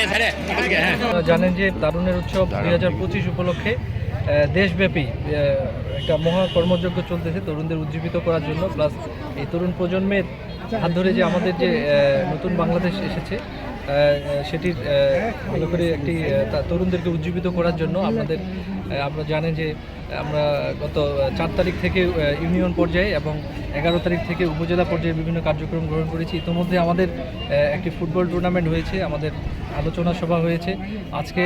আপনারা জানেন যে তারুণের উৎসব দুই হাজার পঁচিশ উপলক্ষে দেশব্যাপী একটা মহা কর্মযজ্ঞ চলতেছে তরুণদের উজ্জীবিত করার জন্য। প্লাস এই তরুণ প্রজন্মের হাত ধরে যে আমাদের যে নতুন বাংলাদেশ এসেছে সেটির ভালো করে একটি তরুণদেরকে উজ্জীবিত করার জন্য আহ, আপনারা জানেন যে আমরা গত চার তারিখ থেকে ইউনিয়ন পর্যায়ে এবং এগারো তারিখ থেকে উপজেলা পর্যায়ে বিভিন্ন কার্যক্রম গ্রহণ করেছি। ইতিমধ্যে আমাদের একটি ফুটবল টুর্নামেন্ট হয়েছে আমাদের আলোচনা সভা হয়েছে। আজকে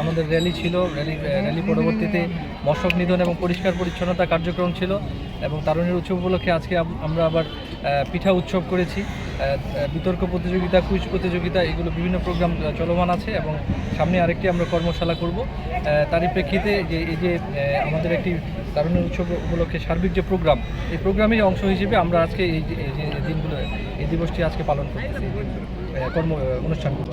আমাদের র্যালি ছিল র্যালি র্যালি পরবর্তীতে মশক নিধন এবং পরিষ্কার পরিচ্ছন্নতা কার্যক্রম ছিল এবং তারুণের উৎসব উপলক্ষে আজকে আমরা আবার পিঠা উৎসব করেছি। বিতর্ক প্রতিযোগিতা কুইজ প্রতিযোগিতা, এগুলো বিভিন্ন প্রোগ্রাম চলমান আছে এবং সামনে আরেকটি আমরা কর্মশালা করব তারই প্রেক্ষিতে যে এই যে আমাদের একটি তারুণের উৎসব উপলক্ষে সার্বিক যে প্রোগ্রাম এই প্রোগ্রামের অংশ হিসেবে আমরা আজকে এই যে দিনগুলো, এই দিবসটি আজকে পালন করতেছি কর্ম অনুষ্ঠানগুলো।